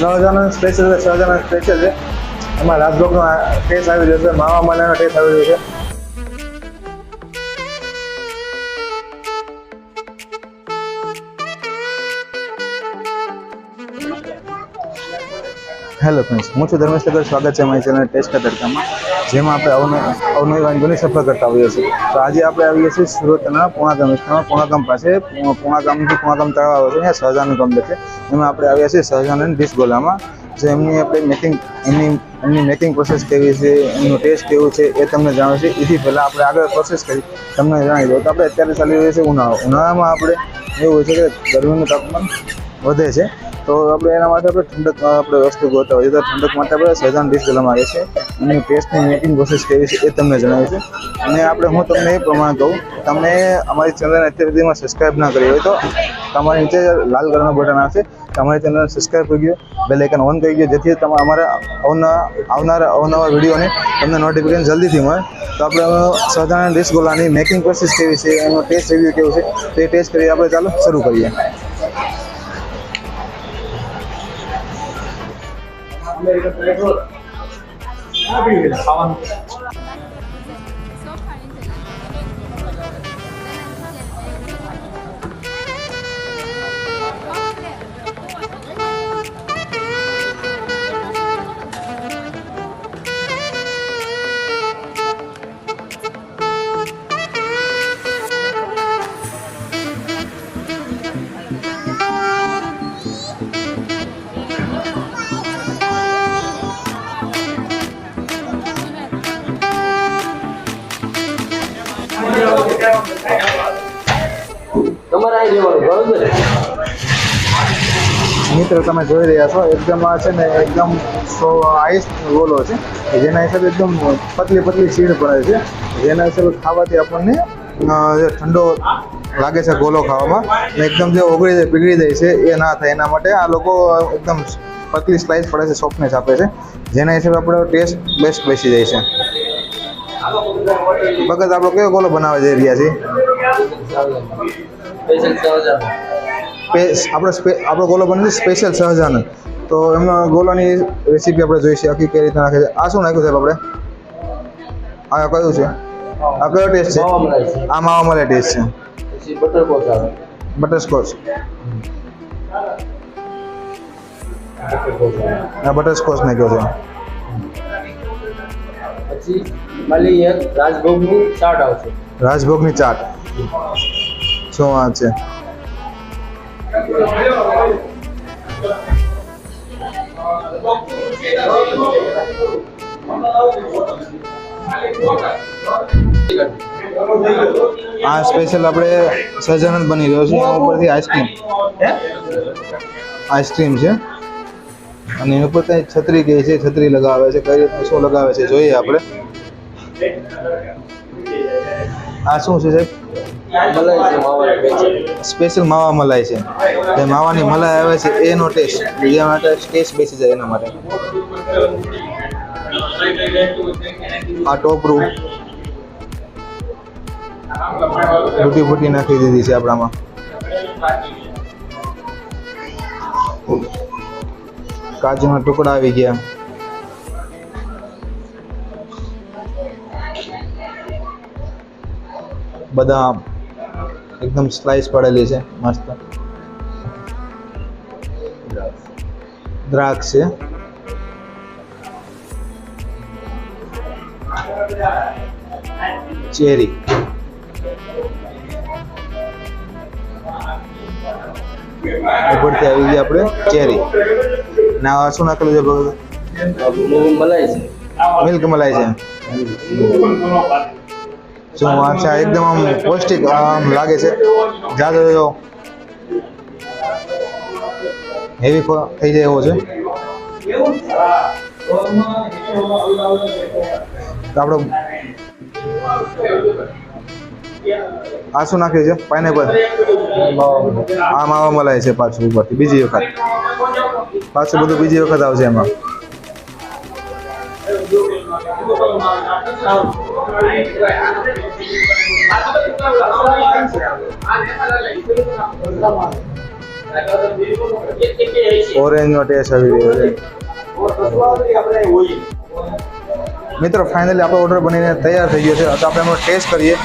Sahajanand special છે Sahajanand special છે. એમાં રાજભોગનો ટેસ્ટ આવી રહ્યો છે, માવા મલાઈનો ટેસ્ટ આવી રહ્યો છે. હેલો ફ્રેન્ડ્સ હું છું ધર્મેશ સ્વાગત છે મારી ચેનલ ટેસ્ટ તડકામાં જેમાં આપણે અવનવી અવનવી વાનગીઓની સફર કરતા હોઈએ છીએ. તો આજે આપણે આવીએ છીએ સુરતના પૂણાગામ વિસ્તારમાં. પૂણાગામ પાસે પૂણાગામથી પૂણાગામ તળાવ આવે છે. ત્યાં સહજાનંદ કોમ્પ્લેક્સ છે એમાં આપણે આવ્યા છીએ સહજાનંદ ડિશ ગોલામાં. જે એમની આપણે મેકિંગ એમની એમની મેકિંગ પ્રોસેસ કેવી છે, એમનું ટેસ્ટ કેવું છે એ તમને જાણો છે. એથી પહેલાં આપણે આગળ પ્રોસેસ કરી. તમને જણાવી દઉં. તો આપણે અત્યારે ચાલી રહ્યો છે ઉનાળો. ઉનાળામાં આપણે એવું હોય છે કે ગરમીનું તાપમાન વધે છે. તો આપણે એના માટે આપણે ઠંડક, આપણે વસ્તુ ગોતા હોય તો ઠંડક માટે આપણે સહેજાન ડિશ ગરમ આવે છે અને ટેસ્ટની મેકિંગ પ્રોસેસ કેવી છે એ તમને જણાવીશું અને આપણે હું તમને એ પ્રમાણે કહું તમે અમારી ચેનલને અત્યાર સુધીમાં સબસ્ક્રાઈબ ના કરી હોય તો તમારી નીચે લાલ કલરનું બટન આવશે. તમારી ચેનલ સબસ્ક્રાઇબ કરી ગયો બેલ ઓન કરી ગયો જેથી તમે, અમારા આવનારા અવનવા વિડીયોને તમને નોટિફિકેશન જલ્દીથી મળે. તો આપણે સાધારણ ડિશ મેકિંગ પ્રોસેસ કેવી છે, એનો ટેસ્ટ રિવ્યૂ કેવું છે, તે ટેસ્ટ કરી આપણે ચાલો શરૂ કરીએ. તમારે મિત્રો, તમે જોઈ રહ્યા છો, એકદમ આ છે ને એકદમ આઈસ ગોલો છે. જેના હિસાબે એકદમ પતલી પતલી સીણ પડે છે. જેના હિસાબે ખાવાથી આપણને ઠંડો લાગે છે ગોલો ખાવામાં એકદમ જે ઓગળી જાય, પીગળી જાય છે, એ ના થાય. એના માટે આ લોકો એકદમ પતલી સ્લાઇસ પડે છે સોફ્ટનેસ આપે છે. જેના હિસાબે આપણો ટેસ્ટ બેસ્ટ બેસી જાય છે. ભગત આપણો કયો ગોલો બનાવવા જઈ રહ્યા છીએ? આપણે આપણો ગોલો બને છે સ્પેશિયલ સહજાનંદ. તો એમાં ગોલાની રેસીપી આપણે જોઈશે આખી કઈ રીતે નાખે છે. આ શું નાખ્યું સાહેબ આપણે? આ કયું છે? આ કયો ટેસ્ટ છે? આ માવા મલાઈ ટેસ્ટ છે. બટરસ્કોચ આ બટરસ્કોચ નાખ્યો છે. પછી ખાલી એક રાજભોગનું ચાટ આવશે. રાજભોગની ચાટ. શું વાત છે. આ સ્પેશિયલ આપણે સહજાનંદ બની રહ્યો છે, એના ઉપરથી આઈસ્ક્રીમ આઈસ્ક્રીમ છે. અને એની ઉપર ત્યાં છત્રી કહે છે, છત્રી લગાવે છે, કઈ રીતનું શું લગાવે છે, જોઈએ આપણે. આ શું છે સાહેબ? મલાઈ છે માવા સ્પેશિયલ માવા મલાઈ છે. જે માવાની મલાઈ આવે છે એનો ટેસ્ટ. બીજા માટે ટેસ્ટ બેસી જાય એના માટે. આ ટોપરું ફૂટી ફૂટી નાખી દીધી છે આપણામાં. કાજુના ટુકડા આવી ગયા. બદામ એકદમ સ્લાઇસ પડેલી છે મસ્ત. દ્રાક્ષ છે. ચેરી. ઉપરથી આવી ગઈ આપણે ચેરી. ના આ શું નાખેલું છે ભગત મલાઈ છે. મિલ્ક મલાઈ છે. છે, આ એકદમ આમ પૌષ્ટિક આમ લાગે છે. જાદો જો હેવી થઈ જાય એવો છે. આપણો આ શું નાખ્યું છે પાઇનેપલ આમ આવા મલાઈ છે પાછું ઉપરથી, બીજી વખત. પાછું બધું બીજી વખત આવશે એમાં. ઓરેન્જનો ટેસ્ટ આવી રહ્યો છે. મિત્રો ફાઇનલી આપણો ઓર્ડર બનીને તૈયાર થઈ ગયો છે. તો આપણે એનો ટેસ્ટ કરીએ.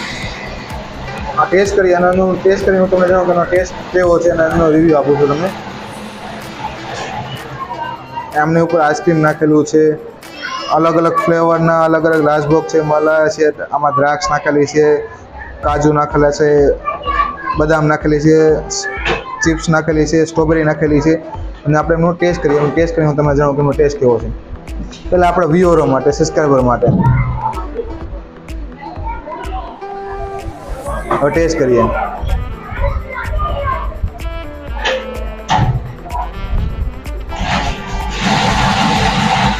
આ ટેસ્ટ કરીએ અને એનું ટેસ્ટ કરીને હું તમને જણાવું કે એનો ટેસ્ટ કેવો છે અને એનો રિવ્યૂ આપું છું તમને. એમની ઉપર આઈસ્ક્રીમ નાખેલું છે. અલગ અલગ ફ્લેવરના અલગ અલગ રાજભોગ છે મલાયા છે, આમાં દ્રાક્ષ નાખેલી છે, કાજુ નાખેલા છે, બદામ નાખેલી છે, ચિપ્સ નાખેલી છે, સ્ટ્રોબેરી નાખેલી છે. અને આપણે એમનો ટેસ્ટ કરીએ એમ ટેસ્ટ કરીને હું તમને જણાવું કે એમનો ટેસ્ટ કેવો છે. પહેલાં આપણા વ્યુઅરો માટે સબસ્ક્રાઈબર માટે. હવે ટેસ્ટ કરીએ.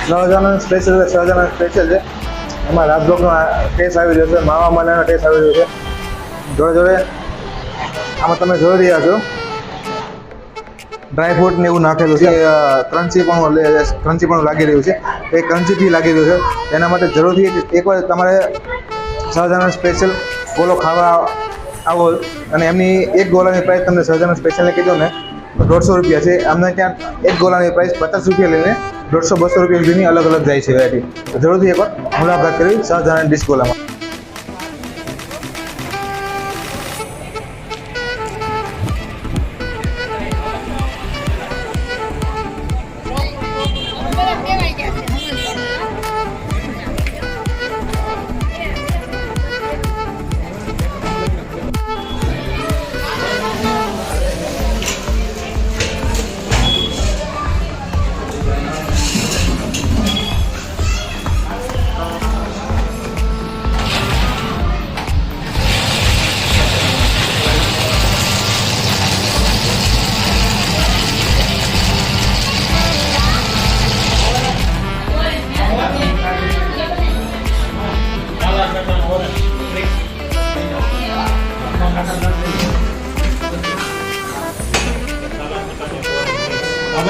સહજાનંદ સ્પેશિયલ છે સહજાનંદ સ્પેશિયલ છે. એમાં રાજભોગનો ટેસ્ટ આવી રહ્યો છે માવા મલાઈનો ટેસ્ટ આવી રહ્યો છે. જોડે જોડે આમાં તમે જોઈ રહ્યા છો. ડ્રાય ફ્રૂટ ને એવું નાખેલું છે. ક્રન્ચી પણ ક્રન્ચી પણ લાગી રહ્યું છે. એ ક્રન્ચીથી લાગી રહ્યું છે. એના માટે જરૂરથી એકવાર તમારે સહજાનંદ સ્પેશિયલ ગોલો ખાવા આવો. અને એમની એક ગોલાની પ્રાઇસ તમને સહજાનંદ સ્પેશિયલને કીધો ને દોઢસો રૂપિયા છે. અમને ત્યાં એક ગોલાની પ્રાઇસ પચાસ રૂપિયા લઈને દોઢસો બસો રૂપિયા સુધીની અલગ અલગ જાય છે વેરાયટી જરૂરથી એકવાર મુલાકાત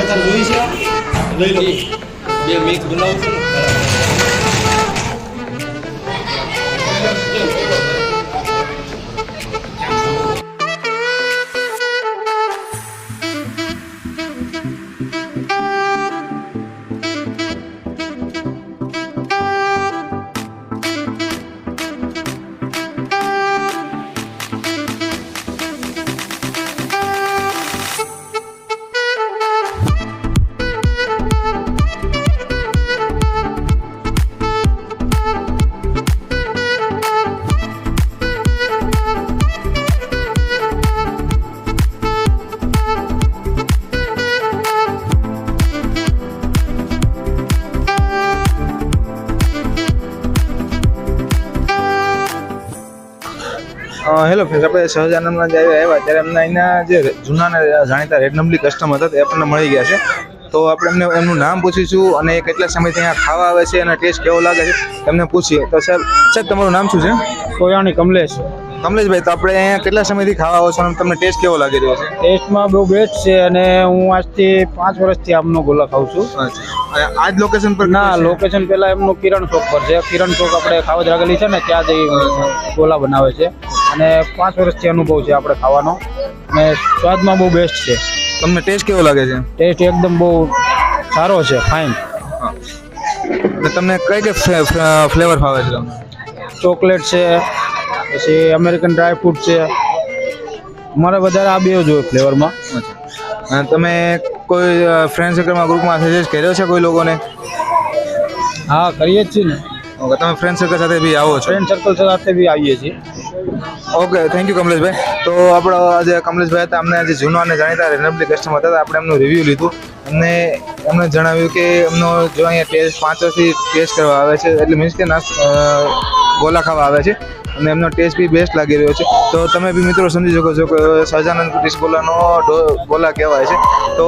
કરવી સહજાનંદ ડિશ ગોલામાં બે મિક્સ બનાવું છું. હેલો ફ્રેન્ડ આપણે સહજાનંદમાં જ્યારે આવ્યા ત્યારે અમને અહીંના જે જૂના જાણીતા રેડ નંબલી કસ્ટમર હતા તે આપણને મળી ગયા છે. તો આપણે એમને એમનું નામ પૂછીશું અને એ કેટલા સમયથી અહીંયા ખાવા આવે છે અને ટેસ્ટ કેવો લાગે છે એમને પૂછીએ. તો સાહેબ સાહેબ તમારું નામ શું છે? કોયાણી કમલેશ. કમલેશભાઈ તો આપણે અહીંયા કેટલા સમયથી ખાવા આવો છો અને તમને ટેસ્ટ કેવો લાગી રહ્યો છે? ટેસ્ટમાં બહુ બેસ્ટ છે અને હું આજથી પાંચ વર્ષથી આમનો ગોલા ખાઉં છું. અને આ જ લોકેશન પર ના લોકેશન પહેલા એમનું કિરણ ચોક પર છે. કિરણ ચોક આપણે ખાવજ રાખેલી છે ને ત્યાં જઈ ગોલા બનાવે છે. અને પાંચ વર્ષથી અનુભવ છે આપણે ખાવાનો. અને સ્વાદમાં બહુ બેસ્ટ છે. તમને ટેસ્ટ કેવો લાગે છે? ટેસ્ટ એકદમ બહુ સારો છે ફાઇન અને તમને કઈ કઈ ફ્લેવર ફાવે છે તમને? ચોકલેટ છે પછી અમેરિકન ડ્રાય ફ્રૂટ છે. મારે વધારે આ બે જ હોય ફ્લેવરમાં અને તમે કોઈ ફ્રેન્ડ સર્કલમાં ગ્રુપમાં સજેસ્ટ કર્યો છે કોઈ લોકોને? હા કરીએ જ છીએ ને. તમે ફ્રેન્ડ સર્કલ સાથે બી આવો છો? ફ્રેન્ડ સર્કલ સાથે બી આવીએ છીએ. ઓકે થેન્ક યુ કમલેશભાઈ તો આપણો આજે કમલેશભાઈ હતા, અમને આજે જૂનો અને જાણીતા રેનબલી કસ્ટમર હતા આપણે એમનું રિવ્યૂ લીધું. અમને, એમણે જણાવ્યું કે એમનો જો અહીંયા ટેસ્ટ પાંચ વર્ષથી ટેસ્ટ કરવા આવે છે, એટલે મીન્સ કે નાસ્ત ગોલા ખાવા આવે છે. અને એમનો ટેસ્ટ બી બેસ્ટ લાગી રહ્યો છે. તો તમે બી મિત્રો સમજી શકો છો કે સહજાનંદ ડિશ ગોલાનો ગોલા કહેવાય છે. તો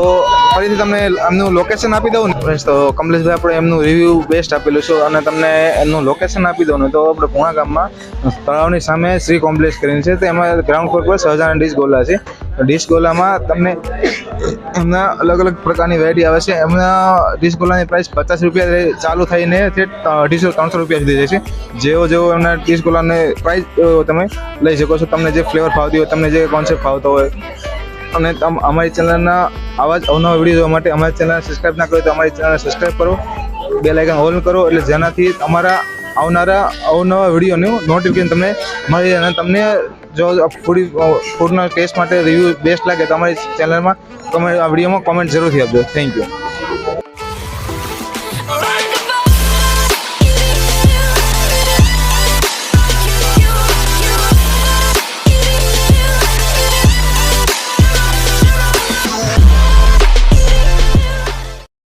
ફરીથી તમને એમનું લોકેશન આપી દઉં ને. friends, તો કમલેશભાઈ આપણે એમનું રિવ્યૂ બેસ્ટ આપેલું છે અને તમને એમનું લોકેશન આપી દઉં ને તો આપણે પૂણા ગામમાં તળાવની સામે શ્રી કોમ્પ્લેક્સ કરીને છે. તો એમાં ગ્રાઉન્ડ ફ્લોર પર સહજાનંદ ડીશ ગોલા છે. ડીશ ગોલામાં તમને એમના અલગ અલગ પ્રકારની વેરાયટી આવે છે. એમના ડિસ્કોલાની પ્રાઇસ પચાસ રૂપિયા ચાલુ થઈને તે અઢીસો, ત્રણસો રૂપિયા સુધી જાય છે. જેવો જેવો એમના ડિસ્કોલાને પ્રાઇસ તમે લઈ શકો છો. તમને જે ફ્લેવર ફાવતી હોય, તમને જે કોન્સેપ્ટ ફાવતો હોય. અને અમારી ચેનલના આવા જ અવનવા વીડિયો જોવા માટે અમારી ચેનલ સબસ્ક્રાઈબ ના કરો તો અમારી ચેનલ સબસ્ક્રાઈબ કરો. બે લાઇકન ઓલ કરો, એટલે જેનાથી અમારા આવનારા અવનવા વિડીયોનું નોટિફિકેશન તમને મળી રહે. અને તમને જો ફૂડ ફૂડના ટેસ્ટ માટે રિવ્યૂ બેસ્ટ લાગે તો અમારી ચેનલમાં તમે આ વિડીયોમાં કોમેન્ટ જરૂરથી આપજો. Thank you